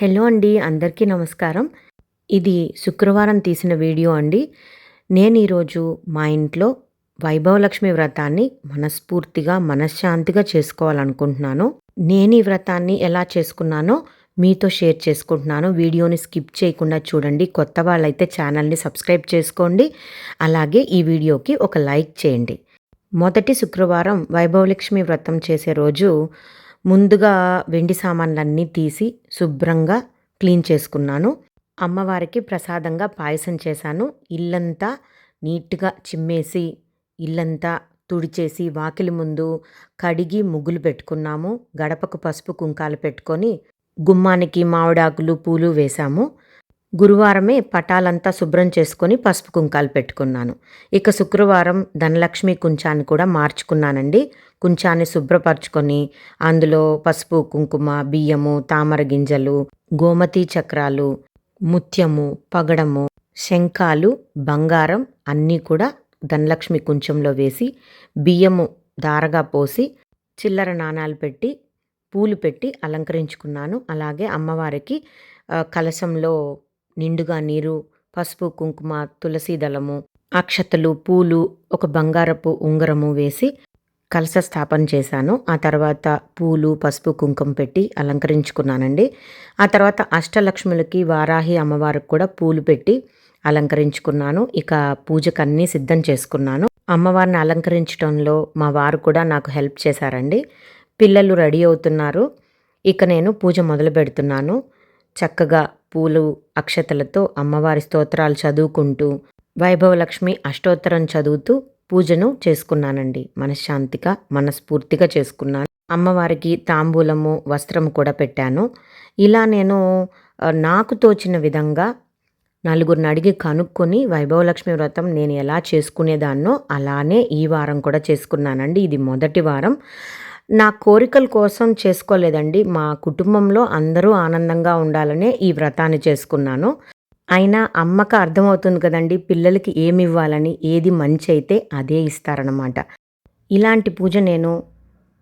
Hello అండి అందరికీ నమస్కారం. ఇది శుక్రవారం తీసిన వీడియో అండి. నేను ఈరోజు మా ఇంట్లో వైభవలక్ష్మి వ్రతాన్ని మనస్ఫూర్తిగా మనశ్శాంతిగా చేసుకోవాలనుకుంటున్నాను. నేను ఈ వ్రతాన్ని ఎలా చేసుకున్నానో మీతో షేర్ చేసుకుంటున్నాను. వీడియోని స్కిప్ చేయకుండా చూడండి. కొత్త వాళ్ళైతే ఛానల్ని సబ్స్క్రైబ్ చేసుకోండి. అలాగే ఈ వీడియోకి ఒక లైక్ చేయండి. మొదటి శుక్రవారం వైభవలక్ష్మి వ్రతం చేసే రోజు ముందుగా వెండి సామాన్లన్నీ తీసి శుభ్రంగా క్లీన్ చేసుకున్నాను. అమ్మవారికి ప్రసాదంగా పాయసం చేశాను. ఇల్లంతా నీట్గా చిమ్మేసి ఇల్లంతా తుడిచేసి వాకిలి ముందు కడిగి ముగ్గులు పెట్టుకున్నాము. గడపకు పసుపు కుంకాలు పెట్టుకొని గుమ్మానికి మామిడాకులు పూలు వేశాము. గురువారమే పటాలంతా శుభ్రం చేసుకొని పసుపు కుంకాలు పెట్టుకున్నాను. ఇక శుక్రవారం ధనలక్ష్మి కుంచాన్ని కూడా మార్చుకున్నానండి. కుంచాన్ని శుభ్రపరచుకొని అందులో పసుపు కుంకుమ బియ్యము తామర గింజలు గోమతి చక్రాలు ముత్యము పగడము శంఖాలు బంగారం అన్నీ కూడా ధనలక్ష్మి కుంచంలో వేసి బియ్యము దారగా పోసి చిల్లర నాణాలు పెట్టి పూలు పెట్టి అలంకరించుకున్నాను. అలాగే అమ్మవారికి కలశంలో నిండుగా నీరు పసుపు కుంకుమ తులసి దళము అక్షతలు పూలు ఒక బంగారపు ఉంగరము వేసి కలశ స్థాపన చేశాను. ఆ తర్వాత పూలు పసుపు కుంకుమ పెట్టి అలంకరించుకున్నానండి. ఆ తర్వాత అష్టలక్ష్ములకి వారాహి అమ్మవారికి కూడా పూలు పెట్టి అలంకరించుకున్నాను. ఇక పూజకు అన్నీ సిద్ధం చేసుకున్నాను. అమ్మవారిని అలంకరించడంలో మా వారు కూడా నాకు హెల్ప్ చేశారండి. పిల్లలు రెడీ అవుతున్నారు. ఇక నేను పూజ మొదలు పెడుతున్నాను. చక్కగా పూలు అక్షతలతో అమ్మవారి స్తోత్రాలు చదువుకుంటూ వైభవలక్ష్మి అష్టోత్తరం చదువుతూ పూజను చేసుకున్నానండి. మనశ్శాంతిగా మనస్ఫూర్తిగా చేసుకున్నాను. అమ్మవారికి తాంబూలము వస్త్రము కూడా పెట్టాను. ఇలా నేను నాకు తోచిన విధంగా నలుగురిని అడిగి కనుక్కొని వైభవలక్ష్మి వ్రతం నేను ఎలా చేసుకునేదాన్నో అలానే ఈ వారం కూడా చేసుకున్నానండి. ఇది మొదటి వారం. నా కోరికల కోసం చేసుకోలేదండి. మా కుటుంబంలో అందరూ ఆనందంగా ఉండాలనే ఈ వ్రతాన్ని చేసుకున్నాను. అయినా అమ్మకు అర్థమవుతుంది కదండి పిల్లలకి ఏమి ఇవ్వాలని ఏది మంచి అయితే అదే ఇస్తారనమాట ఇలాంటి పూజ నేను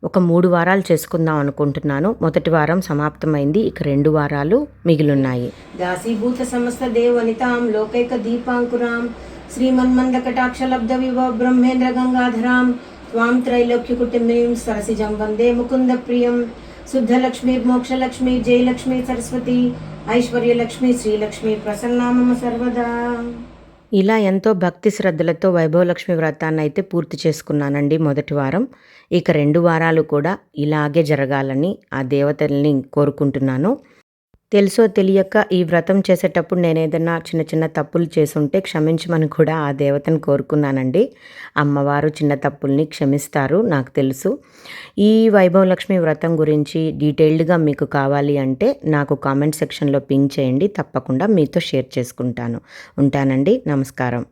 ఒక మూడు వారాలు చేసుకుందాం అనుకుంటున్నాను. మొదటి వారం సమాప్తమైంది ఇక రెండు వారాలు మిగిలిన్నాయి. దాసీభూత సమస్త దేవనితాం లోకైక దీపాంకురాం శ్రీమన్మంద కటాక్షలబ్ధ వివ బ్రహ్మేంద్ర గంగాధరాం త్వాం త్రైలోక్య కుటుంబీం సరసిజం వందే ముకుంద ప్రియం శుద్ధలక్ష్మి మోక్షలక్ష్మి జయలక్ష్మి సరస్వతి ఐశ్వర్యలక్ష్మి శ్రీలక్ష్మి ప్రసన్నామమ సర్వదా. ఇలా ఎంతో భక్తి శ్రద్ధలతో వైభవలక్ష్మి వ్రతాన్ని అయితే పూర్తి చేసుకున్నానండి మొదటి వారం. ఇక రెండు వారాలు కూడా ఇలాగే జరగాలని ఆ దేవతల్ని కోరుకుంటున్నాను. తెలుసో తెలియక ఈ వ్రతం చేసేటప్పుడు నేను ఏదైనా చిన్న చిన్న తప్పులు చేసుంటే క్షమించమని కూడా ఆ దేవతను కోరుకున్నానండి. అమ్మవారు చిన్న తప్పుల్ని క్షమిస్తారు నాకు తెలుసు. ఈ వైభవలక్ష్మి వ్రతం గురించి డీటెయిల్డ్గా మీకు కావాలి అంటే నాకు కామెంట్ సెక్షన్లో పింక్ చేయండి తప్పకుండా మీతో షేర్ చేసుకుంటాను. ఉంటానండి నమస్కారం.